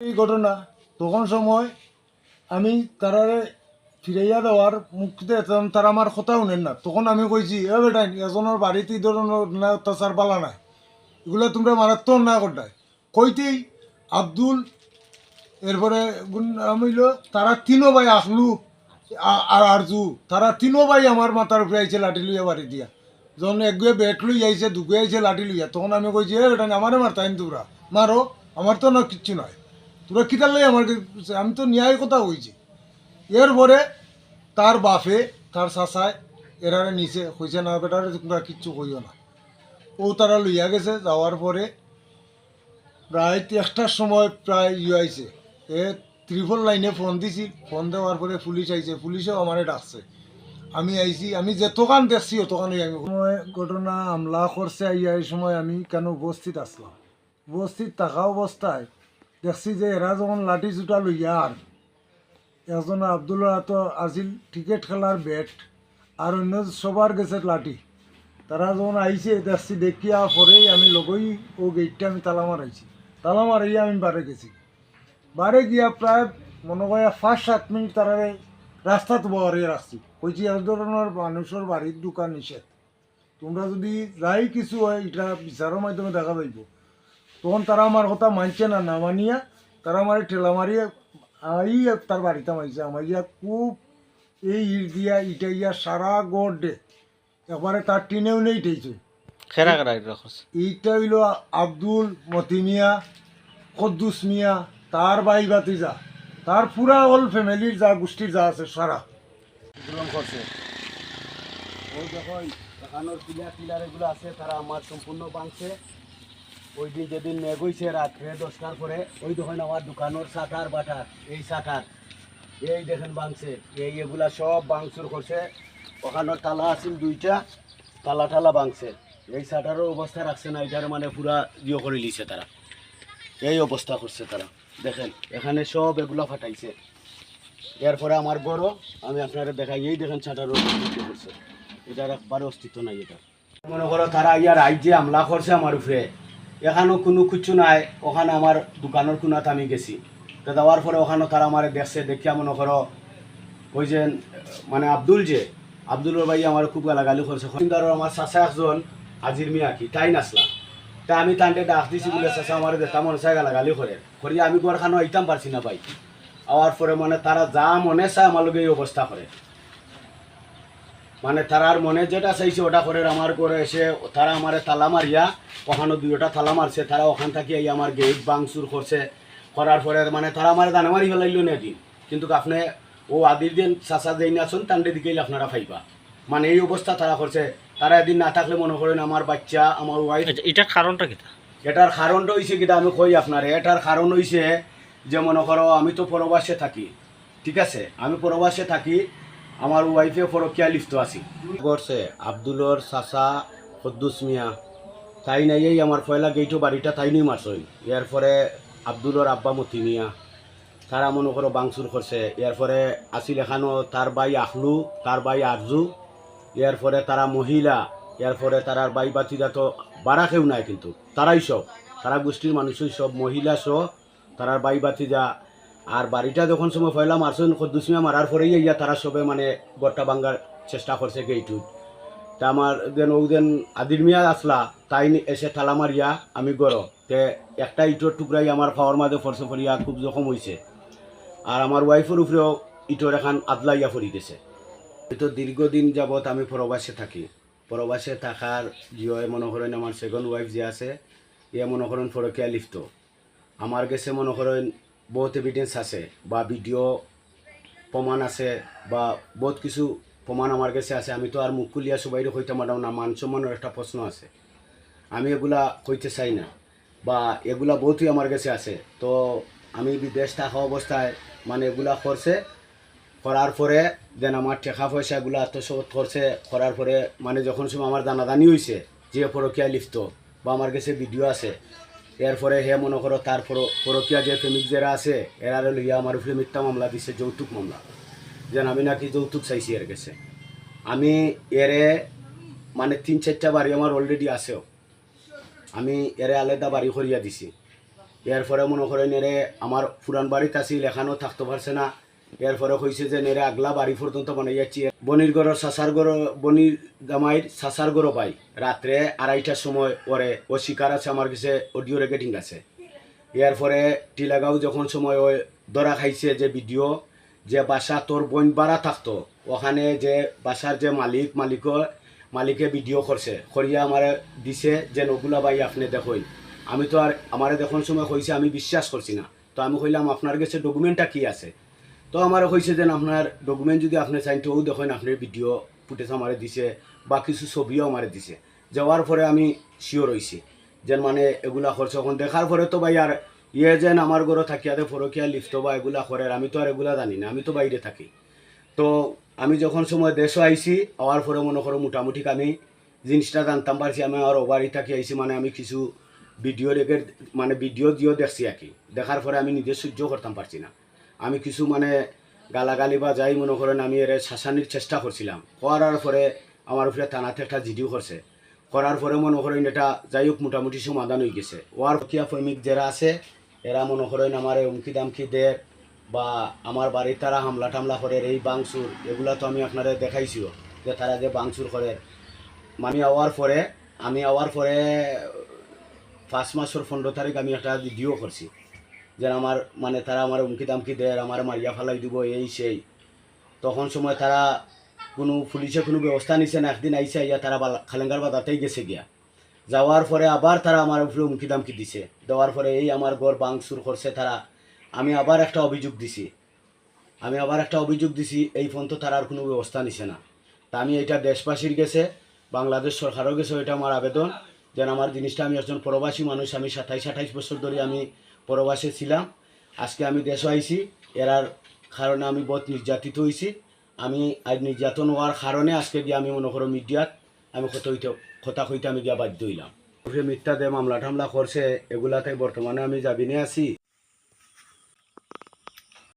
এই ঘটনা, তখন সময় আমি তারারে ফিরাইয়া দেওয়ার মুখতে তখন তারা আমার কথা শুনেন না। তখন আমি কইছি, এ বেটাই এজনের বাড়িতে ধরনের অন্যায় অত্যাচার পালা নাই। এগুলো তোমরা মারাত্মক অন্যায় করতাই কইতেই আব্দুল এরপরে আমি তারা তিনো ভাই আখলু আ- আর আরজু, তারা তিনো ভাই আমার মাথার উপরে আইছে লাঠি লইয়া বাড়ি দিয়া। যখন একগুয়ে বেট লই আইছে, দুগুয়ে আইছে লাঠি লইয়া, তখন আমি কইছি, এ বেটা, আমারে মারতাইন তোরা মারো, আমার তো না কিচ্ছু নয় তোরা লাই আমার আমি তো ন্যায় কথা কইছি। এরপরে তার বাপে, তার চাচায় এরারে নিচে কইছে, না বেটারে তোমরা কিচ্ছু কইও না। ও তারা লইয়া গেছে। যাওয়ার পরে প্রায় একটার সময় প্রায় ইয়ে এ ত্রিপল লাইনে ফোন দিছি। ফোন দেওয়ার পরে পুলিশ আইছে। পুলিশেও আমারে ডাকছে। আমি আইছি। আমি যতক্ষণ দেখছি অতখানই আমি সময়, ঘটনা, হামলা করছে আইয়া সময় আমি কেন উপস্থিত আসলাম? উপস্থিত থাকা অবস্থায় দেখছি যে এরা যখন লাঠি চুটা লইয়া আর একজন আবদুল্লাহ তো আছিল ক্রিকেট খেলার ব্যাট আর অন্য সবার গেছে লাঠি। তারা যখন আইছে, দেখছি দেখিয়া পরেই আমি লগই ও গেটটা আমি তালা মারাইছি। তালা মারাইয়া আমি বারে গেছি। বারে গিয়া প্রায় মনে হয় পাঁচ, সাত মিনিট তারা রাস্তাত বহরে রাখছি। কইছি এক ধরনের মানুষের বাড়ির দোকান নিষেধ। তোমরা যদি যাই কিছু হয়, এটা বিচারের মাধ্যমে দেখা যাইব তখন তারা আমার কথা মানছে না না মানিয়া তারা আমার ঠেলা মারিয়া আই তার বাড়িতে মাইছে। আমার ইয়া খুব এই ইট দিয়া ইটা ইয়া সারা গড় দে একবারে তার টিনেও নেই ঠেইছে খেরা খেরা এটা এইটা হইল আব্দুল মতি মিয়া কদ্দুস মিয়া তার ভাই বাতিজা তার পুরা অল ফ্যামিলির যা গোষ্ঠীর যা আছে সারা। করছে। ওই দেখো এখানোর পিলার টিলার এগুলো আছে তারা আমার সম্পূর্ণ বাংছে ওই দিন যেদিন মেঘ রাত্রে দশটার পরে, ওই দেখেন আমার দোকানের শাটার বাটার, এই শাটার, এই দেখেন বাংছে, এই এগুলা সব বাংচুর করছে। ওখানোর তালা আছিল দুইটা, তালা টালা বাংছে। এই শাটারও অবস্থা রাখছে না, এটার মানে পুরা ইয়ে করে লিছে তারা। এই অবস্থা করছে তারা। দেখেন, এখানে সব এগুলা ফাটাইছে। এরপরে আমার বড়, আমি আপনারা দেখাই, এই দেখেন অস্তিত্ব করছে। এটার একবার অস্তিত্ব নাই এটা। মনে করো তারা ইয়ার আই যে হামলা করছে আমার উপরে। এখানেও কোনো কিছু নাই, ওখানে আমার দোকানের কোনাত আমি গেছি। তো যাওয়ার পরে ওখানে তারা আমার দেখছে দেখিয়া মনে করো, ওই যে মানে আব্দুল যে, আব্দুলের ভাই আমার খুব গালাগালি করছে। আমার চাচা একজন আজির মিয়া কি, তাই নাচলা তা আমি তান্ডে ডাক দিছি বলে চাচা আমার দেখা মনে চাই গালাগালি করে। করিয়া আমি ঘরখানো আইতাম পারছি না ভাই। আওয়ার পরে মানে তারা যা মনে চায় আমার লগে এই অবস্থা করে। মানে তারার মনে যেটা চাইছে ওটা করে আমার করে এসে তারা আমার তালা মারিয়া ওখানে দুইটা তালা মারছে তারা ওখান থেকে এই আমার গেট বাংচুর করছে। করার পরে মানে তারা আমার দানা মারি ফেলাইল না এদিন। কিন্তু আপনি ও আদির দিন চাচা যেই আছেন তান্ডে দিকেই আপনারা পাইবা মানে এই অবস্থা তারা করছে। তারা এদিন না থাকলে মনে করেন আমার বাচ্চা আমার ওয়াইফ এটার কারণটা কিটা এটার কারণটা হয়েছে কিটা আমি কই আপনার? এটার কারণ হয়েছে যে মনে করো আমি তো পরবাসে থাকি ঠিক আছে? আমি পরবাসে থাকি আমার ওয়াইফে পরকিয়া লিপ্ত আছি। করছে আব্দুলর চাচা কদ্দুস মিয়া। তাই নাই এই আমার পয়লা গেইটো বাড়িটা তাই নিয়ে মারছই ইয়ার পরে আব্দুলর আব্বা মতি মিয়া। তারা মনে করো বাংসুর করছে ইয়ার পরে আছিল এখানো তার বাই আখলু তার বাই আরজু ইয়ার পরে তারা মহিলা। ইয়ার পরে তারার বাই বাতিদা তো বাড়া কেউ নাই কিন্তু। তারাই সব তারা গোষ্ঠীর মানুষই সব মহিলা সহ তারার বাই বাতিদা আর বাড়িটা যখন সময় পয়লা মারছেন কদ্দুসমিয়া মারার পরেই ইয়া তারা সবে মানে গড়টা ভাঙ্গার চেষ্টা করছে গেইটুত তা আমার দেন ও দেন আদির মিয়া আসলা, তাই এসে তালা মারিয়া আমি গড়। তে একটা ইটোর টুকরাই আমার পাওয়ার মাঝে ফরসে ফরিয়া খুব জখম হয়েছে আর আমার ওয়াইফের উপরেও ইটোর এখন আদলাইয়া পড়ি গেছে। তো দীর্ঘদিন যাবৎ আমি প্রবাসে থাকি। প্রবাসে থাকার জিয়ে মনে করেন আমার সেকেন্ড ওয়াইফ যে আছে ইয়ে মনে করেন ফরকিয়া লিপ্ত আমার গেছে মনে করেন বহুত এভিডেন্স আছে বা ভিডিও প্রমাণ আছে বা বহুত কিছু প্রমাণ আমার কাছে আছে। আমি তো আর মুখ খুলিয়া হইতে মারাও না মান সম্মানের একটা প্রশ্ন আছে। আমি এগুলা কইতে চাই না। বা এগুলা বহুতই আমার কাছে আছে। তো আমি বিদেশ থাকা অবস্থায় মানে এগুলা করছে করার পরে দেন আমার টাকা পয়সা এগুলো আত্মসাত করছে করার পরে মানে যখন সময় আমার দানাদানি হয়েছে যে পরকিয়া লিপ্ত, বা আমার কাছে ভিডিও আছে এরপরে হে মনে করো, তারপরও পরকিয়া যে প্রেমিক যারা আছে এরারে লইয়া আমার উপরে মিথ্যা মামলা দিছে, যৌতুক মামলা। যেন আমি নাকি যৌতুক চাইছি এর কাছে। আমি এরে মানে তিন চারটা বাড়ি আমার অলরেডি আছেও। আমি এরে আলাদা বাড়ি করিয়া দিছি। এরপরে মনে করেন এরে আমার পুরান বাড়িতে আসিল এখানেও থাকতে পারছে না। এরপরে কইছে যে নেরে আগলা বাড়ি পর্যন্ত বানাইয়াছি বনির গড় সাসার গড় বনির জামাইর সাসার গড় পাই। রাত্রে আড়াইটার সময় ওরে ও শিকার আছে, আমার কাছে অডিও রেকর্ডিং আছে। এরপরে টিলাগাঁও যখন সময় ওই ধরা খাইছে যে ভিডিও যে বাসা তোর বোন বাড়া থাকতো, ওখানে যে বাসার যে মালিক মালিক মালিকে ভিডিও করছে। করিয়া আমার দিছে যে, নগুলা ভাই, আপনি দেখুন আমি তো আর, আমারে দেখুন সময় কইছে আমি বিশ্বাস করছি না। তো আমি কইলাম, আপনার কাছে ডকুমেন্টটা কি আছে? তো আমার কইছে যে আপনার ডকুমেন্ট যদি আপনি চাইন তো দেখুন, আপনার ভিডিও ফুটেজ আমারে দিছে, বা কিছু ছবিও আমারে দিছে। যাওয়ার পরে আমি শিওর হইছি। যে মানে এগুলা করছে এখন দেখার পরে তো ভাই আর ইয়ে যেন আমার ঘরে থাকিয়াতে ফরকিয়া লিফ্ট বা এগুলা করে আমি তো আর এগুলা জানি না, আমি তো বাইরে থাকি। তো আমি যখন সময় দেশও আইছি, আওয়ার পরে মনে করো মোটামুটি আমি জিনিসটা জানতাম, পারছি আমি আর ওবারই থাকি আইছি মানে আমি কিছু ভিডিও রেখে মানে ভিডিও দিয়েও দেখছি আর কি। দেখার পরে আমি নিজে সহ্য করতাম, পারছি না। আমি কিছু মানে গালাগালি বা যাই মনে করেন আমি এর শাসানির চেষ্টা করছিলাম। করার পরে আমার উপরে থানাতে একটা জিডিও করছে। করার পরে মনে করেন এটা যাই হোক মোটামুটি সমাধান হয়ে গেছে। ওয়ার কিয়া প্রেমিক যারা আছে, এরা মনে করেন আমার উমকি দামকি দেয় বা আমার বাড়ির তারা হামলা টামলা করে এই বাংসুর, এগুলা তো আমি আপনাদের দেখাইছিও যে তারা যে বাংসুর করে। আমি আওয়ার পরে, আমি আওয়ার পরে পাঁচ মাসের পনেরো তারিখ আমি একটা ভিডিও করছি। যে আমার মানে তারা আমার উমকি দামকি দেয় আমার মারিয়া ফালাই দিব, এই, সেই। তখন সময় তারা কোনো পুলিশে কোনো ব্যবস্থা নিছে না, একদিন আইসে ইয়া তারা খালেঙ্গার বাদাতেই গেছে গিয়া। যাওয়ার পরে আবার তারা আমার উপরে উমকি দামকি দিছে। দেওয়ার পরে এই আমার ঘর বাংসুর করছে তারা। আমি আবার একটা অভিযোগ দিছি। আমি আবার একটা অভিযোগ দিছি, এই ফোন তো তার আর কোনো ব্যবস্থা নিছে না। তা আমি এটা দেশবাসীর গেছে, বাংলাদেশ সরকারও গেছে, এটা আমার আবেদন। যেন আমার জিনিসটা আমি একজন প্রবাসী মানুষ, আমি সাতাইশ, আঠাইশ বছর ধরে আমি প্রবাসে ছিলাম। আজকে আমি দেশে আইছি। এরার কারণে আমি বহুত নির্যাতিত হয়েছি আমি আজ নির্যাতন হওয়ার কারণে আজকে গিয়ে আমি মনে করো মিডিয়াত আমি কথা হইতে কথা আমি গিয়া বাধ্য হইলাম। মিথ্যা দে মামলা টামলা করছে, এগুলাতে বর্তমানে আমি যাবিনে আছি।